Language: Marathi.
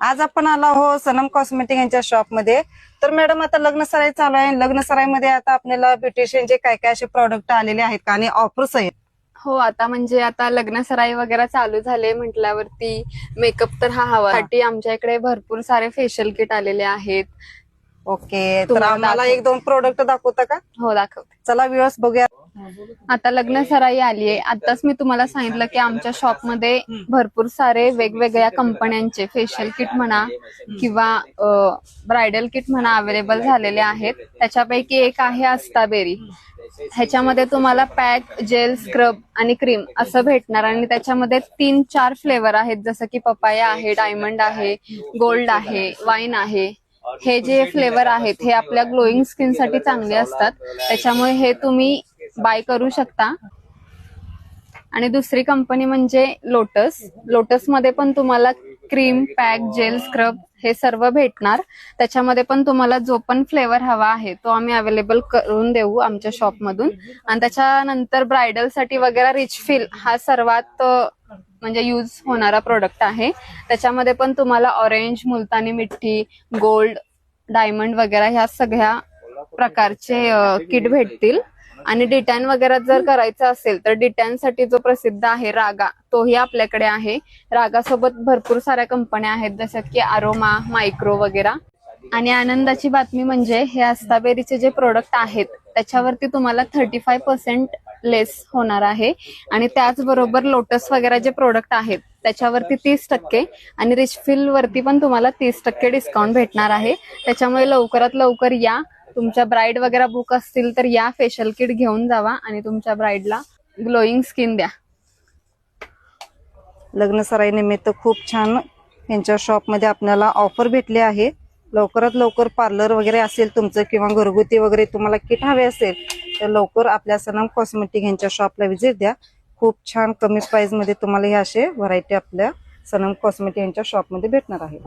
आज आपण आलो आहोत सनम कॉस्मेटिक यांच्या शॉपमध्ये तर मॅडम आता लग्न सराई चालू आहे. लग्न सराईमध्ये आता आपल्याला ब्युटिशियनचे काय काय असे प्रॉडक्ट आलेले आहेत का? आणि ऑफर्स आहेत हो आता म्हणजे आता लग्न सराई वगैरे चालू झाले म्हटल्यावरती मेकअप तर हा हवा. आमच्या इकडे भरपूर सारे फेशियल किट आलेले आहेत. ओके तर तुम्हाला आम्हाला दाखव. एक दोन प्रोडक्ट दाखवता का? हो दाखवते. चला व्ह्युअर्स बघूया. आता लग्न सराई आली आहे. आताच मी तुम्हाला सांगितलं की आमच्या शॉपमध्ये भरपूर सारे वेगवेगळ्या कंपन्यांचे फेशियल किट म्हणा किंवा ब्रायडल किट म्हणा अवेलेबल झालेले आहेत. त्याच्यापैकी एक आहे अस्ताबेरी ह्याच्यामध्ये तुम्हाला पॅक जेल स्क्रब आणि क्रीम असं भेटणार. आणि त्याच्यामध्ये तीन चार फ्लेवर आहेत. जसं की पपाया आहे डायमंड आहे गोल्ड आहे वाईन आहे. हे जे फ्लेवर आहेत हे आपल्या ग्लोईंग स्किनसाठी चांगले असतात. त्याच्यामुळे हे तुम्ही बाय करू शकता. आणि दुसरी कंपनी म्हणजे लोटस लोटसमध्ये पण तुम्हाला क्रीम पॅक जेल स्क्रब हे सर्व भेटणार. त्याच्यामध्ये पण तुम्हाला जो पण फ्लेवर हवा आहे तो आम्ही अवेलेबल करून देऊ आमच्या शॉपमधून आणि त्याच्यानंतर ब्रायडलसाठी वगैरे रिच फील हा सर्वात म्हणजे यूज होणारा प्रोडक्ट आहे. त्याच्यामध्ये पण तुम्हाला ऑरेंज मुलतानी मिठी गोल्ड डायमंड वगैरे ह्या सगळ्या प्रकारचे किट भेटतील. आणि डिटॅन वगैरे जर करायचं असेल तर डिटॅनसाठी जो प्रसिद्ध आहे रागा तोही आपल्याकडे आहे. रागासोबत भरपूर साऱ्या कंपन्या आहेत जसं की आरोमा मायक्रो वगैरे. आणि आनंदाची बातमी म्हणजे हे अस्ताबेरीचे जे प्रोडक्ट आहेत त्याच्यावरती तुम्हाला थर्टी फाय पर्सेंट लेस होणार आहे. आणि त्याचबरोबर लोटस वगैरे जे प्रोडक्ट आहेत त्याच्यावरती तीस टक्के आणि रिचफिल वरती पण तुम्हाला तीस टक्के डिस्काउंट भेटणार आहे. त्याच्यामुळे लवकरात लवकर या. तुमच्या ब्राईड वगैरे बुक असतील तर या फेशियल किट घेऊन जावा आणि तुमच्या ब्राईडला ग्लोईंग स्किन द्या. लग्न सराई निमित्त खूप छान यांच्या शॉपमध्ये आपल्याला ऑफर भेटली आहे. लवकरात लवकर पार्लर वगैरे असेल तुमचं किंवा घरगुती वगैरे तुम्हाला किट हवे असेल तर लवकर आपल्या सनम कॉस्मेटिक यांच्या शॉपला व्हिजिट द्या. खूप छान कमी प्राइसमध्ये तुम्हाला हे असे व्हरायटी आपल्या सनम कॉस्मेटिक यांच्या शॉपमध्ये भेटणार आहे.